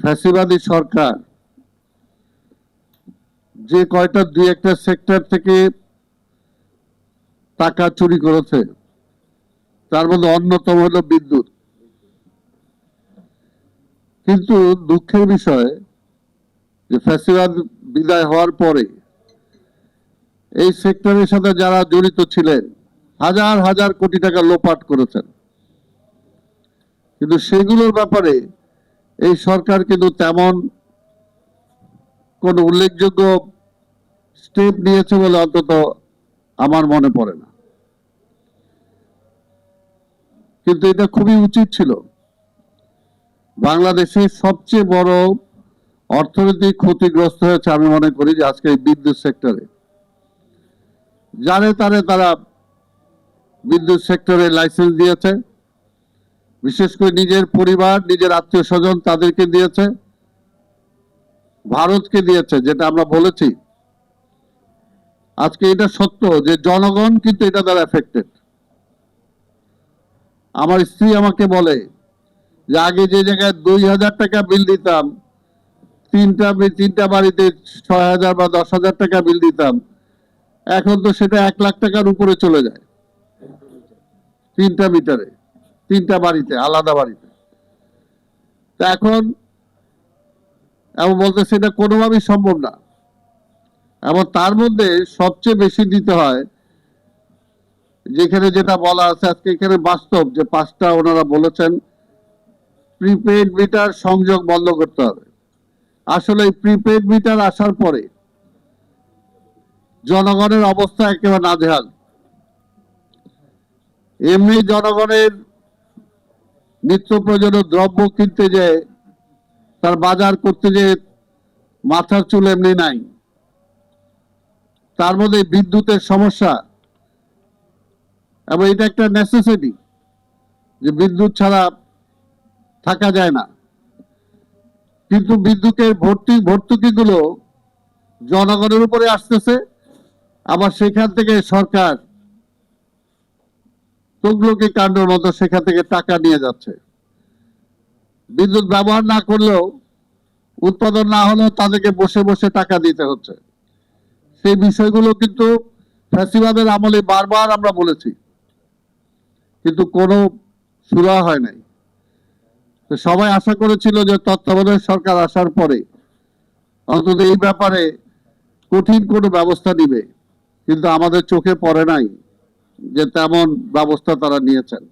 ফ্যাসিবাদী সরকার যে কয়টা দুই একটা সেক্টর থেকে টাকা চুরি করেছে, তার মধ্যে অন্যতম হলো বিদ্যুৎ। কিন্তু দুঃখের বিষয় যে ফ্যাসিবাদ বিদায় হওয়ার পরে এই সেক্টরের সাথে যারা জড়িত ছিলেন, হাজার হাজার কোটি টাকা লোপাট করেছেন। কিন্তু সেগুলোর ব্যাপারে এই সরকার কিন্তু তেমন কোন উল্লেখযোগ্য স্টেপ নিয়েছে বলে অন্তত আমার মনে পড়ে না। কিন্তু এটা খুবই উচিত ছিল। বাংলাদেশের সবচেয়ে বড় অর্থনৈতিক ক্ষতিগ্রস্ত হয়েছে আমি মনে করি যে আজকে বিদ্যুৎ সেক্টরে। জানে তারে তারা বিদ্যুৎ সেক্টরে লাইসেন্স দিয়েছে। বিশেষ করে নিজের পরিবার, নিজের আত্মীয় স্বজন তাদেরকে দিয়েছে, ভারতকে দিয়েছে, যেটা আমরা বলেছি। আজকে এটা সত্য যে জনগণ কিন্তু এটা দ্বারা এফেক্টেড আমার স্ত্রী আমাকে বলে যে আগে যে জায়গায় দুই হাজার টাকা বিল দিতাম, তিনটা তিনটা বাড়িতে ছয় হাজার বা দশ হাজার টাকা বিল দিতাম, এখন তো সেটা এক লাখ টাকার উপরে চলে যায়। তিনটা মিটারে তিনটা বাড়িতে, আলাদা বাড়িতে। তা এখন এমন বলতে সেটা কোনোভাবেই সম্ভব না। এবং তার মধ্যে সবচেয়ে বেশি দিতে হয়, যেখানে যেটা বলা আছে, আজকে এখানে বাস্তব যে পাঁচটা ওনারা বলেছেন প্রিপেড মিটার সংযোগ বন্ধ করতে হবে। আসলে প্রিপেড মিটার আসার পরে জনগণের অবস্থা একেবারে নাজেহাল। এমনি জনগণের নিত্য প্রয়োজনীয় দ্রব্য কিনতে যে তার বাজার করতে যে মাথার চুল এমনি নাই। তার মধ্যে বিদ্যুতের সমস্যা, এবং এটা একটা নেসেসিটি যে বিদ্যুৎ ছাড়া থাকা যায় না। কিন্তু বিদ্যুতের ভর্তি, ভর্তুকিগুলো জনগণের উপরে আসতেছে। আবার সেখান থেকে সরকার তুগলকি কাণ্ডর মতো সেখান থেকে টাকা নিয়ে যাচ্ছে। বিদ্যুৎ ব্যবহার না করলেও উৎপাদন না হলেও তাদেরকে বসে বসে টাকা দিতে হচ্ছে। সেই বিষয়গুলো কিন্তু ফ্যাসিবাদের আমলে বারবার আমরা বলেছি। কিন্তু কোনো সুরা হয় নাই। তো সবাই আশা করেছিল যে তত্ত্বাবধায়ক সরকার আসার পরে অন্তত এই ব্যাপারে কঠিন কোনো ব্যবস্থা নিবে। কিন্তু আমাদের চোখে পড়ে নাই। যে তেমন ব্যবস্থা তারা নিয়েছেন।